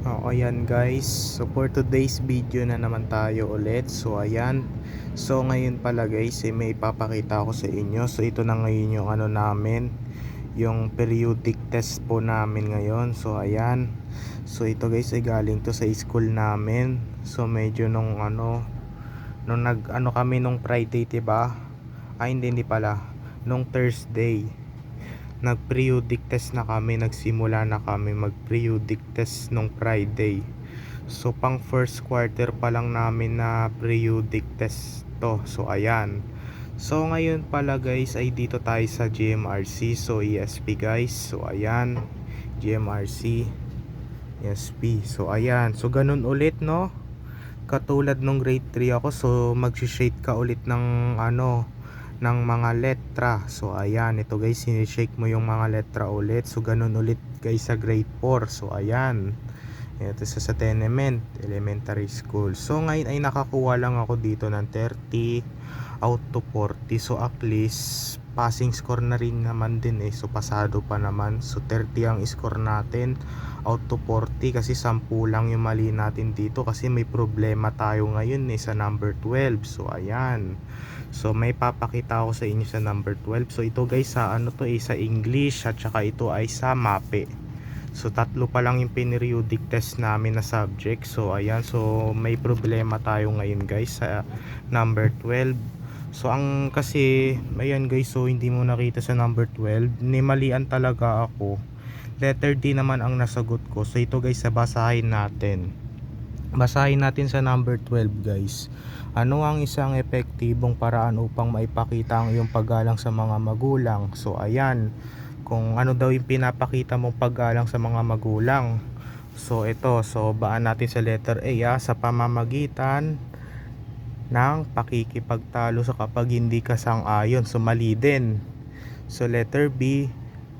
O ayan guys, so for today's video na naman tayo ulit. So ayan, so ngayon pala guys eh, may ipapakita ako sa inyo. So ito na ngayon yung ano namin Yung periodic test po namin ngayon. So ayan, so ito guys ay galing to sa school namin. So medyo nung ano Nung nag ano kami nung Friday diba Ay hindi hindi pala. Nung Thursday nag-periodic test na kami, nagsimula na kami mag-periodic test nung Friday. So pang first quarter pa lang namin na periodic test to. So ayan. So ngayon pala guys ay dito tayo sa GMRC. So ESP guys. So ayan. GMRC. ESP. So ayan. So ganun ulit no. Katulad nung grade 3 ako. So mag-shade ka ulit ng ano ng mga letra. So ayan, ito guys, sinishake mo yung mga letra ulit. So ganun ulit guys sa grade 4. So ayan. Ito sa sa tenement, elementary school. So ngayon ay nakakuha lang ako dito ng 30 out to 40. So at least passing score na rin naman din eh. So pasado pa naman. So 30 ang score natin out to 40 kasi 10 lang yung mali natin dito kasi may problema tayo ngayon eh sa number 12. So ayan. So may papakita ako sa inyo sa number 12. So ito guys sa ano to eh sa English at saka ito ay sa MAPE. So tatlo pa lang yung periodic test namin na subject. So ayan so may problema tayo ngayon guys sa number 12. So ang kasi ayan guys so hindi mo nakita sa number 12. Nimalian talaga ako. Letter D naman ang nasagot ko. So ito guys sa basahin natin. Basahin natin sa number 12 guys. Ano ang isang epektibong paraan upang maipakita ang iyong paggalang sa mga magulang? So ayan, kung ano daw yung pinapakita mong paggalang sa mga magulang. So ito, so baan natin sa letter A ah, sa pamamagitan ng pakikipagtalo sa kapag hindi ka sang-ayon. So mali din. So letter B,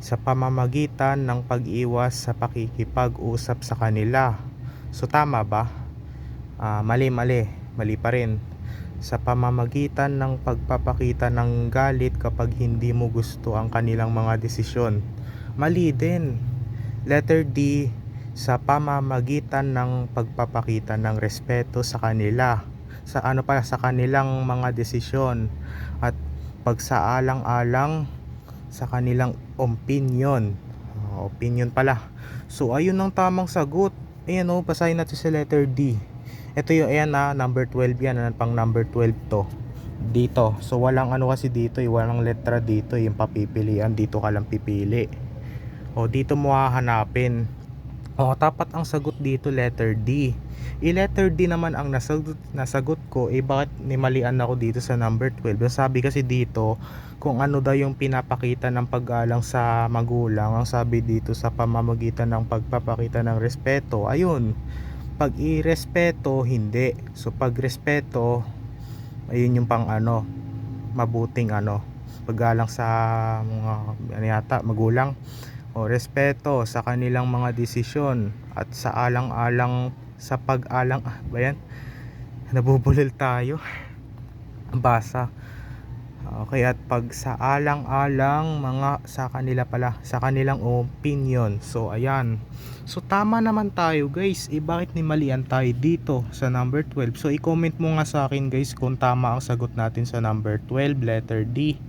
sa pamamagitan ng pag-iwas sa pakikipag-usap sa kanila. So tama ba? Ah, mali mali mali pa rin sa pamamagitan ng pagpapakita ng galit kapag hindi mo gusto ang kanilang mga desisyon. Mali din. Letter D, sa pamamagitan ng pagpapakita ng respeto sa kanila. Sa ano pa sa kanilang mga desisyon at pagsaalang-alang sa kanilang opinion. Uh, opinion pala. So ayun ang tamang sagot. Ayan o, oh, basahin natin sa letter D. Ito yung ayan na number 12 yan, ano, pang number 12 to. Dito. So walang ano kasi dito, eh, walang letra dito, yung papipilian dito ka lang pipili. O dito mo hahanapin. O tapat ang sagot dito letter D. I-letter D naman ang nasagot, nasagot ko, eh bakit nimalian ako dito sa number 12? Sabi kasi dito, kung ano daw yung pinapakita ng pag-alang sa magulang, ang sabi dito sa pamamagitan ng pagpapakita ng respeto, ayun, pag irespeto hindi. So pag respeto ayun yung pang ano mabuting ano paggalang sa mga ano yata magulang. O respeto sa kanilang mga desisyon at sa alang-alang sa pag-alang ah, ba yan? Nabubulol tayo. Basa Okay, at pag sa alang-alang mga sa kanila pala, sa kanilang opinion. So ayan. So tama naman tayo guys. Eh bakit ni malian tayo dito sa number 12? So i-comment mo nga sa akin guys kung tama ang sagot natin sa number 12, letter D.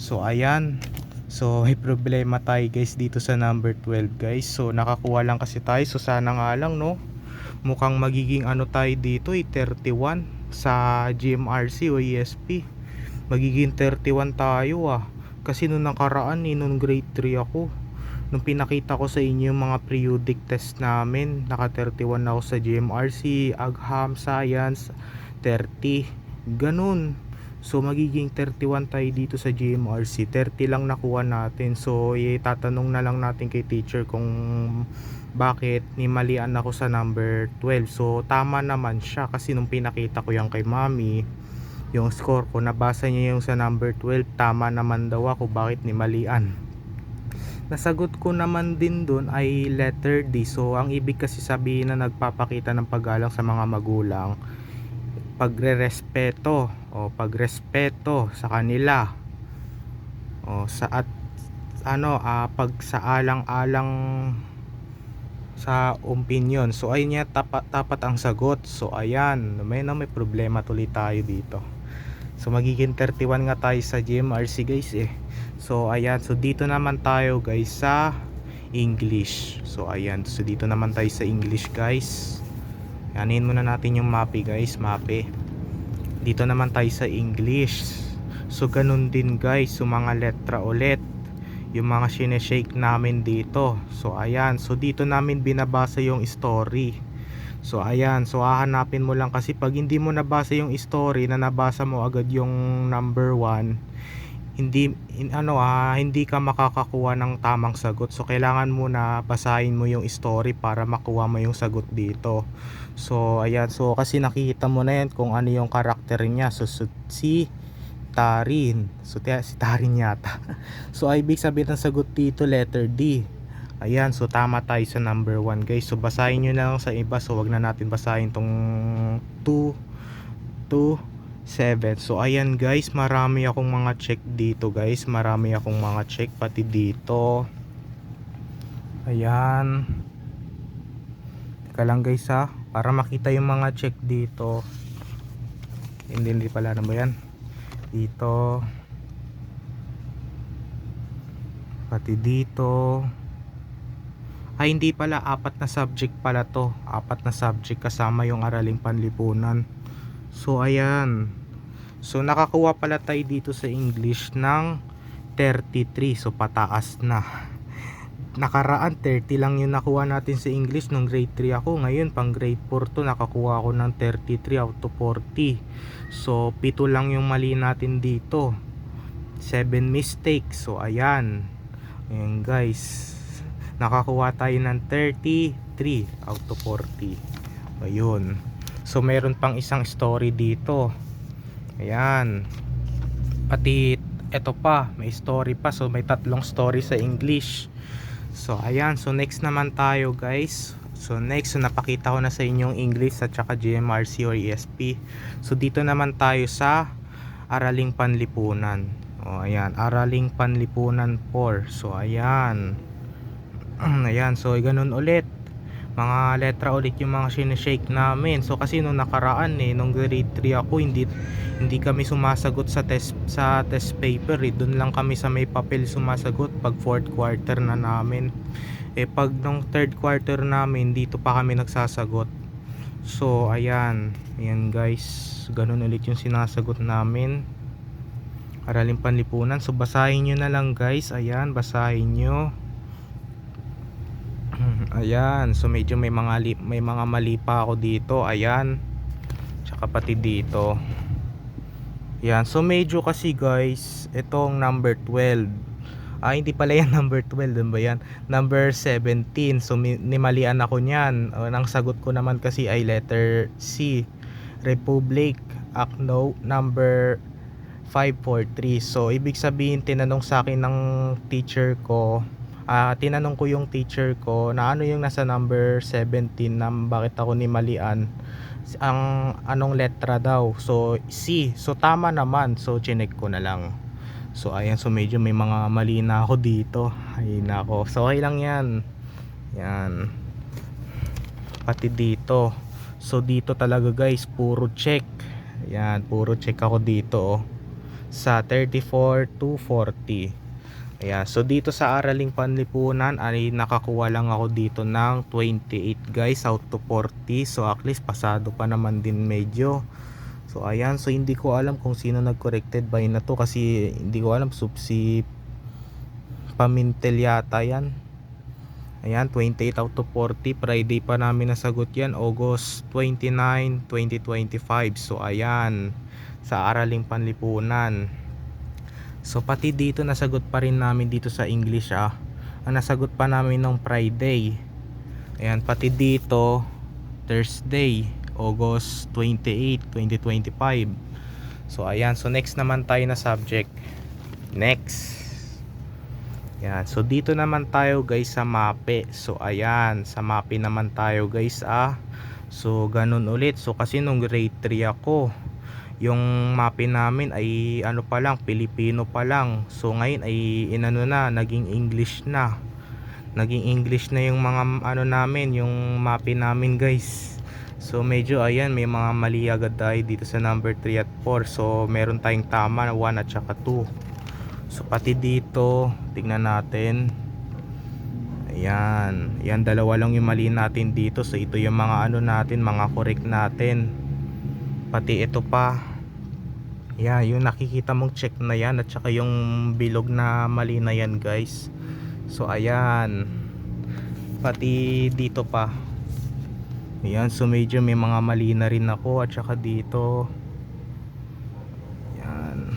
So ayan. So may problema tayo guys dito sa number 12 guys. So nakakuha lang kasi tayo. So sana nga lang no. Mukhang magiging ano tayo dito eh 31 sa GMRC o ESP magiging 31 tayo ah. Kasi nung nakaraan eh nung grade 3 ako. Nung pinakita ko sa inyo yung mga periodic test namin naka 31 ako sa GMRC Agham Science 30 ganun. So magiging 31 tayo dito sa GMRC 30 lang nakuha natin. So itatanong na lang natin kay teacher kung bakit nimalian ako sa number 12 so tama naman siya kasi nung pinakita ko yan kay mami yung score ko nabasa niya yung sa number 12 tama naman daw ako bakit ni malian nasagot ko naman din dun ay letter D so ang ibig kasi sabihin na nagpapakita ng paggalang sa mga magulang pagrerespeto o pagrespeto sa kanila o sa at ano uh, pag sa alang-alang sa opinion. So ayun niya tapat, tapat ang sagot. So ayan, may na may problema tuloy tayo dito. So magiging 31 nga tayo sa GMRC guys eh. So ayan, so dito naman tayo guys sa English. So ayan, so dito naman tayo sa English guys. Yanin muna natin yung mape guys, mape. Dito naman tayo sa English. So ganun din guys, so mga letra ulit yung mga sineshake namin dito. So ayan, so dito namin binabasa yung story. So ayan, so hahanapin mo lang kasi pag hindi mo nabasa yung story na nabasa mo agad yung number 1, hindi in, ano ah, hindi ka makakakuha ng tamang sagot. So kailangan mo na basahin mo yung story para makuha mo yung sagot dito. So ayan, so kasi nakikita mo na yan kung ano yung karakter niya. So, so si Tarin. So si Tarin yata. so ibig sabihin ng sagot dito letter D. Ayan, so tama tayo sa number 1 guys. So basahin nyo na lang sa iba. So wag na natin basahin tong 2, 2, 7. So ayan guys, marami akong mga check dito guys. Marami akong mga check pati dito. Ayan. Teka lang guys ha. Para makita yung mga check dito. Hindi, hindi pala na ba yan? Dito. Pati dito. Ay hindi pala, apat na subject pala to. Apat na subject kasama yung araling panlipunan. So ayan. So nakakuha pala tayo dito sa English ng 33. So pataas na. Nakaraan 30 lang yung nakuha natin sa English nung grade 3 ako. Ngayon pang grade 4 to nakakuha ako ng 33 out of 40. So pito lang yung mali natin dito. 7 mistakes. So ayan. Ayan guys. Nakakuha tayo ng 33 out of 40. Ayun. So meron pang isang story dito. Ayan. Pati eto pa, may story pa. So may tatlong story sa English. So ayan, so next naman tayo guys. So next, so napakita ko na sa inyong English at saka GMRC or ESP. So dito naman tayo sa Araling Panlipunan. O ayan, Araling Panlipunan 4. So ayan. Ayan, so ganun ulit. Mga letra ulit yung mga sinishake namin. So kasi nung nakaraan eh nung grade 3 ako hindi hindi kami sumasagot sa test sa test paper eh. Doon lang kami sa may papel sumasagot pag fourth quarter na namin. Eh pag nung third quarter namin dito pa kami nagsasagot. So ayan. Ayan guys. Ganun ulit yung sinasagot namin. Araling panlipunan. So basahin nyo na lang guys. Ayan basahin nyo Ayan, so medyo may mga may mga mali pa ako dito. Ayan. Tsaka pati dito. Ayan, so medyo kasi guys, itong number 12. Ah, hindi pala yan number 12, dun ba yan? Number 17. So nimalian ako niyan. Uh, ang sagot ko naman kasi ay letter C. Republic Acno number 543. So ibig sabihin tinanong sa akin ng teacher ko ah tinanong ko yung teacher ko na ano yung nasa number 17 na bakit ako ni malian. Ang anong letra daw? So C. So tama naman. So chinek ko na lang. So ayan. So medyo may mga mali na ako dito. Ay nako. So okay lang yan. Yan. Pati dito. So dito talaga guys. Puro check. Yan. Puro check ako dito oh. sa 34 to 40 Ayan, so dito sa Araling Panlipunan ay nakakuha lang ako dito ng 28 guys out to 40. So at least pasado pa naman din medyo. So ayan, so hindi ko alam kung sino nag-corrected by na to kasi hindi ko alam so, si Pamintel yata yan. Ayan, 28 out of 40. Friday pa namin nasagot yan. August 29, 2025. So ayan, sa Araling Panlipunan. So pati dito nasagot pa rin namin dito sa English ah. Ang nasagot pa namin nung Friday. Ayan, pati dito Thursday, August 28, 2025. So ayan, so next naman tayo na subject. Next. Ayan, so dito naman tayo guys sa mape. So ayan, sa mape naman tayo guys ah. So ganun ulit. So kasi nung grade 3 ako, yung mape namin ay ano pa lang Pilipino pa lang. So ngayon ay inano na naging English na. Naging English na yung mga ano namin yung mapi namin guys. So medyo ayan may mga mali agad tayo dito sa number 3 at 4 so meron tayong tama na 1 at saka 2 so pati dito tignan natin. Ayan. Yan dalawa lang yung mali natin dito. So ito yung mga ano natin mga correct natin pati ito pa yan yung nakikita mong check na yan at saka yung bilog na mali na yan guys So ayan. Pati dito pa. Ayan, so medyo may mga mali na rin ako at saka dito. Ayan.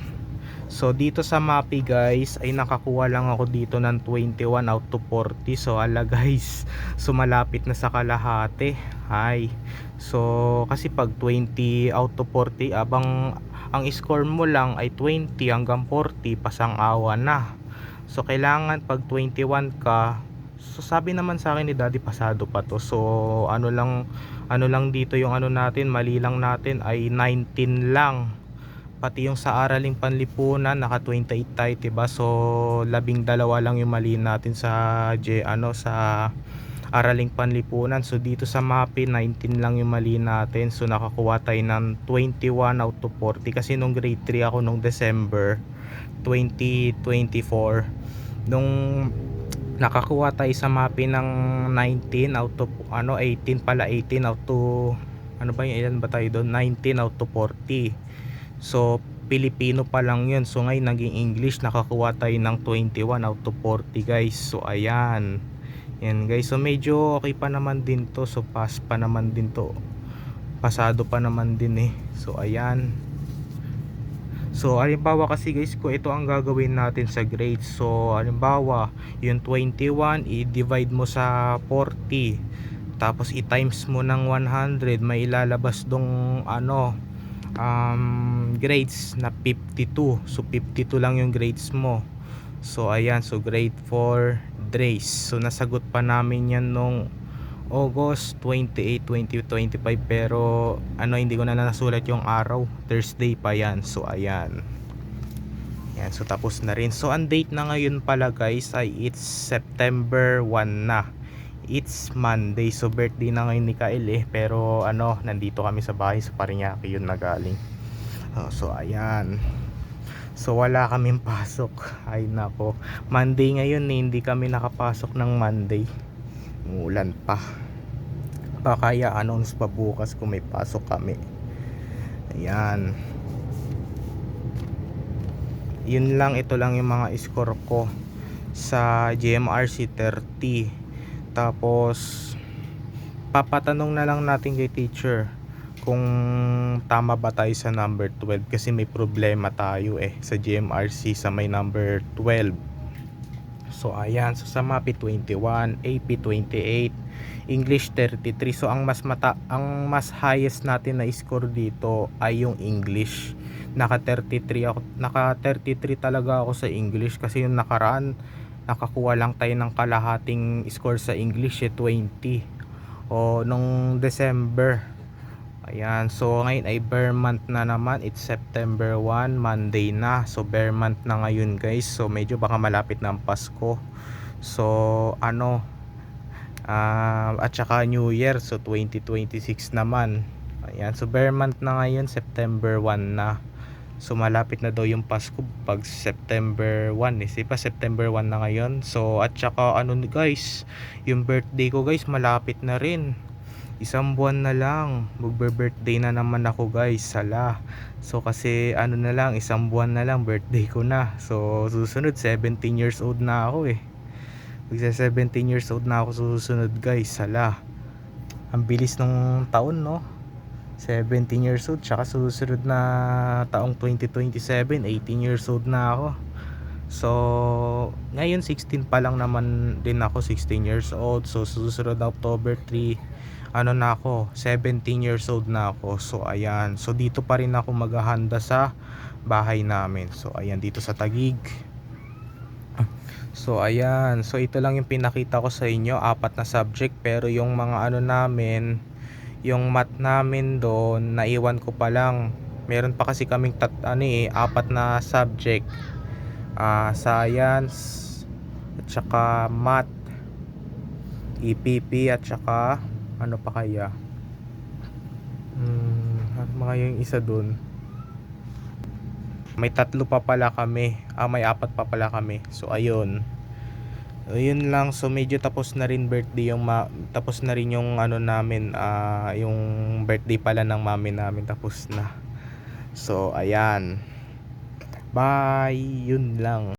So dito sa MAPI guys ay nakakuha lang ako dito ng 21 out of 40. So ala guys, so malapit na sa kalahati. Hi. So kasi pag 20 out of 40 abang ang score mo lang ay 20 hanggang 40 pasang awa na. So kailangan pag 21 ka, so sabi naman sa akin ni Daddy pasado pa to. So ano lang ano lang dito yung ano natin, mali lang natin ay 19 lang. Pati yung sa araling panlipunan naka 28 tayo, 'di ba? So labing dalawa lang yung mali natin sa J ano sa araling panlipunan. So dito sa MAPI 19 lang yung mali natin. So nakakuha tayo ng 21 out of 40 kasi nung grade 3 ako nung December 2024 nung nakakuha tayo sa MAPI ng 19 out of ano 18 pala 18 out to ano ba yun ilan ba tayo doon 19 out of 40 so Pilipino pa lang yun. So ngayon naging English. Nakakuha tayo ng 21 out of 40 guys. So ayan. Yan guys. So medyo okay pa naman din to. So pass pa naman din to. Pasado pa naman din eh. So ayan. So, halimbawa kasi guys, kung ito ang gagawin natin sa grades. So, halimbawa, yung 21, i-divide mo sa 40. Tapos, i-times mo ng 100. May ilalabas dong, ano, um, grades na 52. So, 52 lang yung grades mo. So, ayan. So, grade 4, Drace. So, nasagot pa namin yan nung August 28, 2025 pero ano hindi ko na nasulat yung araw Thursday pa yan so ayan yan so tapos na rin so ang date na ngayon pala guys ay it's September 1 na it's Monday so birthday na ngayon ni Kyle eh pero ano nandito kami sa bahay sa Paranaque yun nagaling oh, so ayan So wala kaming pasok Ay nako Monday ngayon eh, hindi kami nakapasok ng Monday Umulan pa. Baka i-announce pa bukas kung may pasok kami. Ayan. Yun lang, ito lang yung mga score ko sa GMRC 30. Tapos, papatanong na lang natin kay teacher kung tama ba tayo sa number 12 kasi may problema tayo eh sa GMRC sa may number 12 So ayan, so sa MAPI 21, AP 28, English 33. So ang mas mata ang mas highest natin na score dito ay yung English. Naka 33 ako, naka 33 talaga ako sa English kasi yung nakaraan nakakuha lang tayo ng kalahating score sa English eh 20. O nung December Ayan, so ngayon ay bare month na naman. It's September 1, Monday na. So bare month na ngayon guys. So medyo baka malapit na ang Pasko. So ano, uh, at saka New Year. So 2026 naman. Ayan, so bare month na ngayon, September 1 na. So malapit na daw yung Pasko pag September 1 eh. Sipa September 1 na ngayon. So at saka ano guys, yung birthday ko guys malapit na rin. Isang buwan na lang. Magbe-birthday na naman ako guys sala. So kasi ano na lang isang buwan na lang birthday ko na. So susunod 17 years old na ako eh. Magsa 17 years old na ako susunod guys sala. Ang bilis ng taon no 17 years old tsaka susunod na taong 2027 18 years old na ako. So, ngayon 16 pa lang naman din ako, 16 years old. So, susunod October 3, ano na ako 17 years old na ako. So ayan. So dito pa rin ako maghahanda sa bahay namin. So ayan dito sa Tagig so ayan. So ito lang yung pinakita ko sa inyo apat na subject. Pero yung mga ano namin yung math namin doon naiwan ko pa lang meron pa kasi kaming tat, ano eh, apat na subject uh, science at saka math EPP at saka ano pa kaya? Hmm, mga yung isa dun? May tatlo pa pala kami. Ah, may apat pa pala kami. So ayun. Ayun lang. So medyo tapos na rin birthday yung ma tapos na rin yung ano namin ah yung birthday pala ng mami namin tapos na. So ayan. Bye. Yun lang.